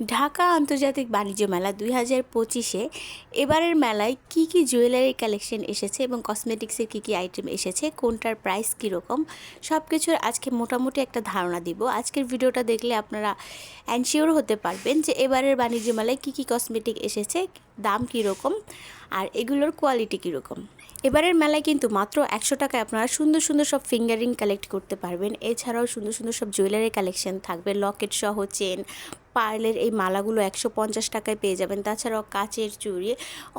ঢাকা আন্তর্জাতিক বাণিজ্য মেলা দুই হাজার পঁচিশে এবারের মেলায় কি কি জুয়েলারি কালেকশন এসেছে এবং কসমেটিক্সের কি কি আইটেম এসেছে, কোনটার প্রাইস কীরকম সব কিছুর আজকে মোটামুটি একটা ধারণা দিব। আজকের ভিডিওটা দেখলে আপনারা অ্যানশিওর হতে পারবেন যে এবারের বাণিজ্য মেলায় কি কি কসমেটিক এসেছে, দাম কীরকম, আর এগুলোর কোয়ালিটি কীরকম। এবারের মেলায় কিন্তু মাত্র একশো টাকায় আপনারা সুন্দর সুন্দর সব ফিঙ্গারিং কালেক্ট করতে পারবেন। এছাড়াও সুন্দর সুন্দর সব জুয়েলারি কালেকশন থাকবে, লকেট সহ চেন পার্লের এই মালাগুলো একশো পঞ্চাশ টাকায় পেয়ে যাবেন। তাছাড়াও কাচের চুড়ি,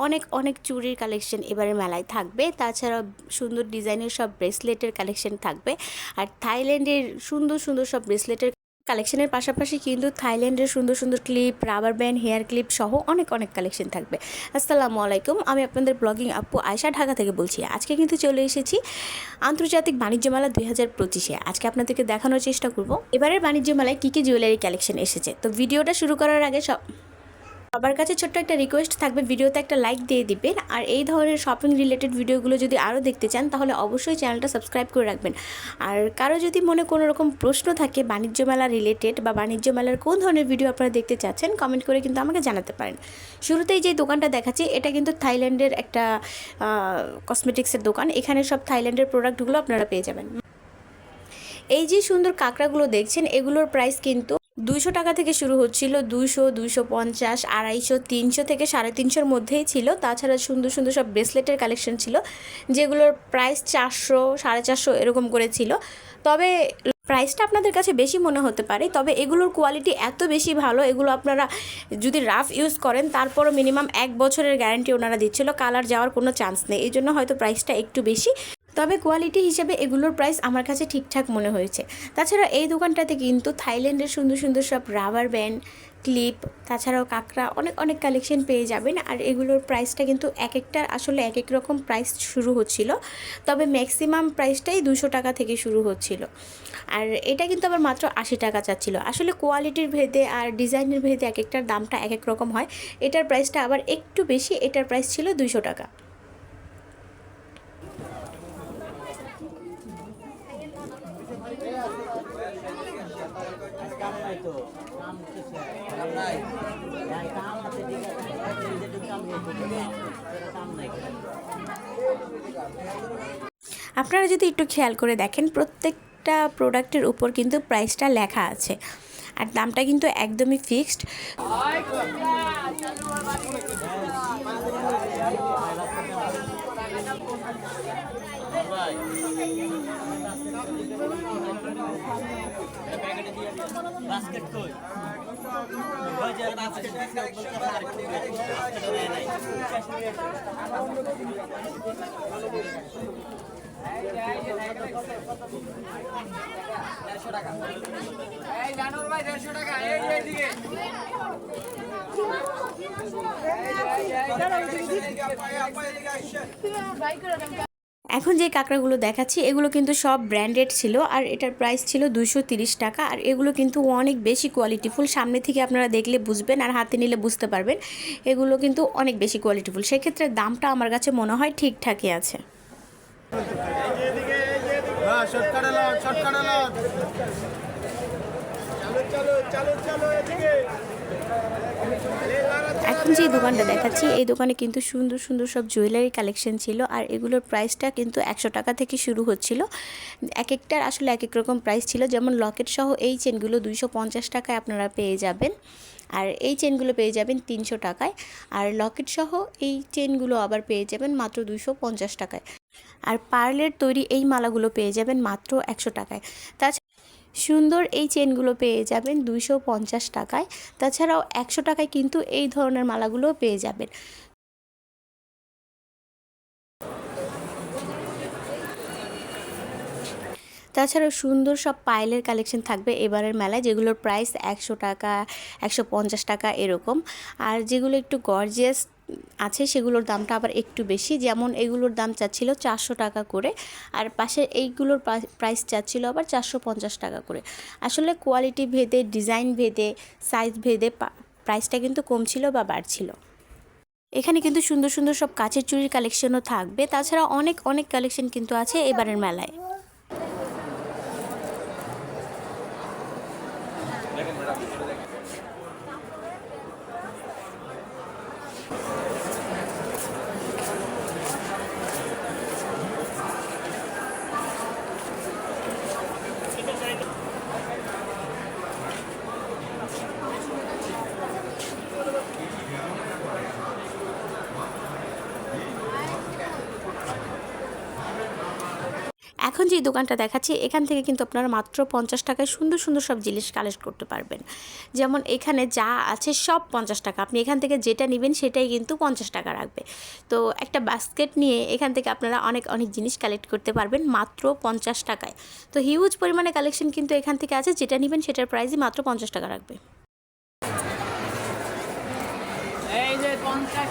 অনেক অনেক চুড়ির কালেকশন এবারে মেলায় থাকবে। তাছাড়াও সুন্দর ডিজাইনের সব ব্রেসলেটের কালেকশন থাকবে। আর থাইল্যান্ডের সুন্দর সুন্দর সব ব্রেসলেটের কালেকশনের পাশাপাশি কিন্তু থাইল্যান্ডের সুন্দর সুন্দর clip, rubber band, hair clip সহ অনেক অনেক কালেকশন থাকবে। আসসালামু আলাইকুম, আমি আপনাদের ব্লগিং আপু আয়সা ঢাকা থেকে বলছি। আজকে কিন্তু চলে এসেছি আন্তর্জাতিক বাণিজ্য মেলা দুই হাজার পঁচিশে। আজকে আপনাদেরকে দেখানোর চেষ্টা করব। এবারের বাণিজ্য মেলায় কী কী জুয়েলারি কালেকশন এসেছে? তো ভিডিওটা শুরু করার আগে সব সবার কাছে ছোট্ট একটা রিকোয়েস্ট থাকবে, ভিডিওতে একটা লাইক দিয়ে দিবেন। আর এই ধরনের শপিং রিলেটেড ভিডিওগুলো যদি আরও দেখতে চান, তাহলে অবশ্যই চ্যানেলটা সাবস্ক্রাইব করে রাখবেন। আর কারও যদি মনে কোনো রকম প্রশ্ন থাকে, বাণিজ্য মেলা রিলেটেড বা বাণিজ্য মেলার কোন ধরনের ভিডিও আপনারা দেখতে চাচ্ছেন কমেন্ট করে কিন্তু আমাকে জানাতে পারেন। শুরুতেই যে দোকানটা দেখাচ্ছি, এটা কিন্তু থাইল্যান্ডের একটা কসমেটিক্সের দোকান। এখানে সব থাইল্যান্ডের প্রোডাক্টগুলো আপনারা পেয়ে যাবেন। এই যে সুন্দর কাঁকড়াগুলো দেখছেন, এগুলোর প্রাইস কিন্তু দুইশো টাকা থেকে শুরু হচ্ছিল দুইশো দুইশো পঞ্চাশ, আড়াইশো, তিনশো থেকে সাড়ে তিনশোর মধ্যেই ছিল। তাছাড়া সুন্দর সুন্দর সব ব্রেসলেটের কালেকশন ছিল, যেগুলোর প্রাইস চারশো, সাড়ে চারশো এরকম করে ছিল। তবে প্রাইসটা আপনাদের কাছে বেশি মনে হতে পারে, তবে এগুলোর কোয়ালিটি এত বেশি ভালো, এগুলো আপনারা যদি রাফ ইউজ করেন, তারপরও মিনিমাম এক বছরের গ্যারান্টি ওনারা দিচ্ছিল কালার যাওয়ার কোনো চান্স নেই। এই জন্য হয়তো প্রাইসটা একটু বেশি। তবে কোয়ালিটি হিসেবে এগুলোর প্রাইস আমার কাছে ঠিকঠাক মনে হয়েছে। তাছাড়া এই দোকানটাতে কিন্তু থাইল্যান্ডের সুন্দর সুন্দর সব রাবার ব্যান্ড ক্লিপ তাছাড়াও কাঁকড়া, অনেক অনেক কালেকশন পেয়ে যাবেন। আর এগুলোর প্রাইসটা কিন্তু এক একটার আসলে এক এক রকম প্রাইস শুরু হচ্ছিল। তবে ম্যাক্সিমাম প্রাইসটাই দুশো টাকা থেকে শুরু হচ্ছিল। আর এটা কিন্তু আবার মাত্র আশি টাকা চাচ্ছিল। আসলে কোয়ালিটির ভেদে আর ডিজাইনের ভেদে এক একটার দামটা এক এক রকম হয়। এটার প্রাইসটা আবার একটু বেশি, এটার প্রাইস ছিল দুশো টাকা। আপনারা যদি একটু খেয়াল করে দেখেন, প্রত্যেকটা প্রোডাক্টের উপর কিন্তু প্রাইসটা লেখা আছে। আর দামটা কিন্তু একদমই ফিক্সড। বাস্কেট কই? বাজার বাস্কেট এই জানুর ভাই দেড়শো টাকা এই এইদিকে এখন যে কাঁকড়াগুলো দেখাচ্ছি এগুলো কিন্তু সব ব্র্যান্ডেড ছিল আর এটার প্রাইস ছিল দুশো তিরিশ টাকা আর এগুলো কিন্তু অনেক বেশি কোয়ালিটিফুল সামনে থেকে আপনারা দেখলে বুঝবেন আর হাতে নিলে বুঝতে পারবেন এগুলো কিন্তু অনেক বেশি কোয়ালিটিফুল সেক্ষেত্রে দামটা আমার কাছে মনে হয় ঠিকঠাকই আছে। হ্যাঁ চলো চলো চলো এদিকে। এখন যে দোকানটা দেখাচ্ছি, এই দোকানে কিন্তু সুন্দর সুন্দর সব জুয়েলারি কালেকশন ছিল আর এগুলোর প্রাইসটা কিন্তু একশো টাকা থেকে শুরু হচ্ছিল। এক একটার আসলে এক এক রকম প্রাইস ছিল। যেমন লকেট সহ এই চেনগুলো দুইশো পঞ্চাশ টাকায় আপনারা পেয়ে যাবেন। আর এই চেনগুলো পেয়ে যাবেন তিনশো টাকায়। আর লকেট সহ এই চেনগুলো আবার পেয়ে যাবেন মাত্র দুশো পঞ্চাশ টাকায়। আর পার্লের তৈরি এই মালাগুলো পেয়ে যাবেন মাত্র একশো টাকায়। তাছাড়া সুন্দর এই চেনগুলো পেয়ে যাবেন দুইশো পঞ্চাশ টাকায়। তাছাড়াও একশো টাকায় কিন্তু এই ধরনের মালাগুলো পেয়ে যাবেন। তাছাড়াও সুন্দর সব পাইলের কালেকশন থাকবে এবারের মেলায়, যেগুলোর প্রাইস একশো টাকা, একশো পঞ্চাশ টাকা এরকম। আর যেগুলো একটু গর্জিয়াস আছে, সেগুলোর দামটা আবার একটু বেশি। যেমন এগুলোর দাম চাচ্ছিল চারশো টাকা করে, আর পাশে এইগুলোর প্রাইস চাচ্ছিল আবার চারশো পঞ্চাশ টাকা করে। আসলে কোয়ালিটি ভেদে ডিজাইন ভেদে সাইজ ভেদে প্রাইসটা কিন্তু কমছিল বা বাড়ছিল। এখানে কিন্তু সুন্দর সুন্দর সব কাচের চুরির কালেকশনও থাকবে। তাছাড়া অনেক অনেক কালেকশন কিন্তু আছে এবারের মেলায়। এখন যে দোকানটা দেখাচ্ছি, এখান থেকে কিন্তু আপনারা মাত্র পঞ্চাশ টাকায় সুন্দর সুন্দর সব জিনিস কালেক্ট করতে পারবেন। যেমন এখানে যা আছে সব পঞ্চাশ টাকা। আপনি এখান থেকে যেটা নেবেন সেটাই কিন্তু পঞ্চাশ টাকা রাখবে। তো একটা বাস্কেট নিয়ে এখান থেকে আপনারা অনেক অনেক জিনিস কালেক্ট করতে পারবেন মাত্র পঞ্চাশ টাকায়। তো হিউজ পরিমাণে কালেকশন কিন্তু এখান থেকে আছে। যেটা নেবেন সেটার প্রাইসই মাত্র পঞ্চাশ টাকা রাখবে। এই যে পঞ্চাশ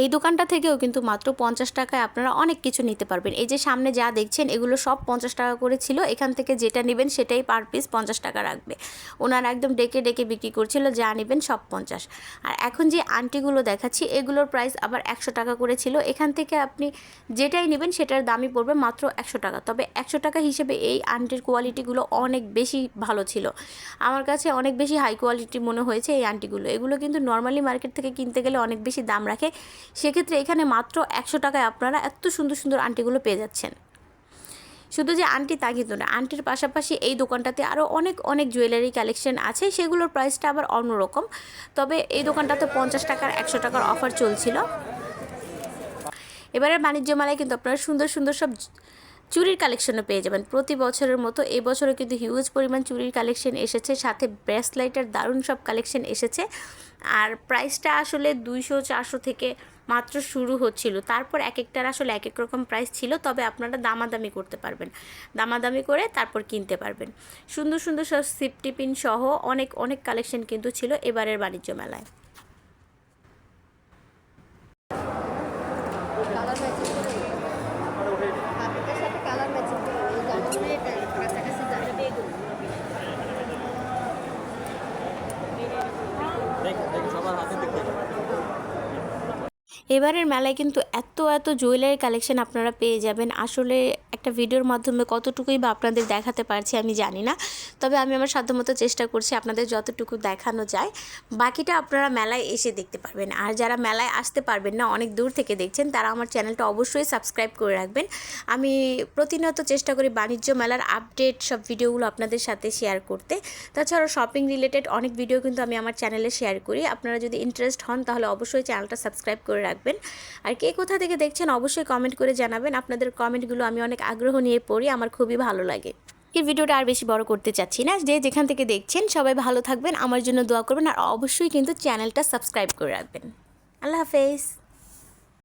এই দোকানটা থেকেও কিন্তু মাত্র পঞ্চাশ টাকায় আপনারা অনেক কিছু নিতে পারবেন। এই যে সামনে যা দেখছেন, এগুলো সব পঞ্চাশ টাকা করে ছিল। এখান থেকে যেটা নেবেন সেটাই পার পিস পঞ্চাশ টাকা রাখবে। ওনারা একদম ডেকে ডেকে বিক্রি করছিল, যা নেবেন সব পঞ্চাশ। আর এখন যে আন্টিগুলো দেখাচ্ছি, এগুলোর প্রাইস আবার একশো টাকা করে ছিল। এখান থেকে আপনি যেটাই নেবেন, সেটার দামই পড়বে মাত্র একশো টাকা। তবে একশো টাকা হিসেবে এই আন্টির কোয়ালিটিগুলো অনেক বেশি ভালো ছিল। আমার কাছে অনেক বেশি হাই কোয়ালিটি মনে হয়েছে এই আন্টিগুলো এগুলো কিন্তু নর্মালি মার্কেট থেকে কিনতে গেলে অনেক বেশি দাম রাখে। সেক্ষেত্রে এখানে মাত্র একশো টাকায় আপনারা এত সুন্দর সুন্দর আন্টিগুলো পেয়ে যাচ্ছেন। শুধু যে আন্টি তা কিন্তু না আন্টির পাশাপাশি এই দোকানটাতে আরও অনেক অনেক জুয়েলারি কালেকশন আছে। সেগুলোর প্রাইসটা আবার অন্যরকম। তবে এই দোকানটাতে পঞ্চাশ টাকার, একশো টাকার অফার চলছিল। এবারে বাণিজ্য মেলায় কিন্তু আপনারা সুন্দর সুন্দর সব চুরির কালেকশনও পেয়ে যাবেন। প্রতি বছরের মতো এই বছরও কিন্তু হিউজ পরিমাণ চুরির কালেকশন এসেছে, সাথে ব্রেসলাইটের দারুণ সব কালেকশন এসেছে। আর প্রাইসটা আসলে দুইশো, চারশো থেকে মাত্র শুরু হচ্ছিল। তারপর এক একটার আসলে এক এক রকম প্রাইস ছিল, তবে আপনারা দামাদামি করতে পারবেন। দামাদামি করে তারপর কিনতে পারবেন। সুন্দর সুন্দর সব সিফটি পিন সহ অনেক অনেক কালেকশন কিন্তু ছিল এবারের বাণিজ্য মেলায় কালার ম্যাচিং করে হাতের সাথে কালার ম্যাচিং করে এই জানুয়ারি কাছাকাছি যাবে দেখ দেখ সবার হাতে দেখতে এবারের মেলায় কিন্তু এত এত জুয়েলারি কালেকশন আপনারা পেয়ে যাবেন। আসলে একটা ভিডিওর মাধ্যমে কতটুকুই বা আপনাদের দেখাতে পারছি আমি জানি না। তবে আমি আমার সাধ্যমতো চেষ্টা করছি আপনাদের যতটুকু দেখানো যায়। বাকিটা আপনারা মেলায় এসে দেখতে পারবেন। আর যারা মেলায় আসতে পারবেন না, অনেক দূর থেকে দেখছেন, তারা আমার চ্যানেলটা অবশ্যই সাবস্ক্রাইব করে রাখবেন। আমি প্রতিনিয়ত চেষ্টা করি বাণিজ্য মেলার আপডেট সব ভিডিওগুলো আপনাদের সাথে শেয়ার করতে। তাছাড়াও শপিং রিলেটেড অনেক ভিডিও কিন্তু আমি আমার চ্যানেলে শেয়ার করি। আপনারা যদি ইন্টারেস্ট হন, তাহলে অবশ্যই চ্যানেলটা সাবস্ক্রাইব করে রাখবেন। আর কে কোথা থেকে দেখছেন অবশ্যই কমেন্ট করে জানাবেন। আপনাদের কমেন্টগুলো আমি অনেক আগ্রহ নিয়ে পড়ি, আমার খুবই ভালো লাগে। এই ভিডিওটা আর বেশি বড় করতে চাচ্ছি না। যে যেখান থেকে দেখছেন, সবাই ভালো থাকবেন, আমার জন্য দোয়া করবেন, আর অবশ্যই কিন্তু চ্যানেলটা সাবস্ক্রাইব করে রাখবেন। আল্লাহ হাফেজ।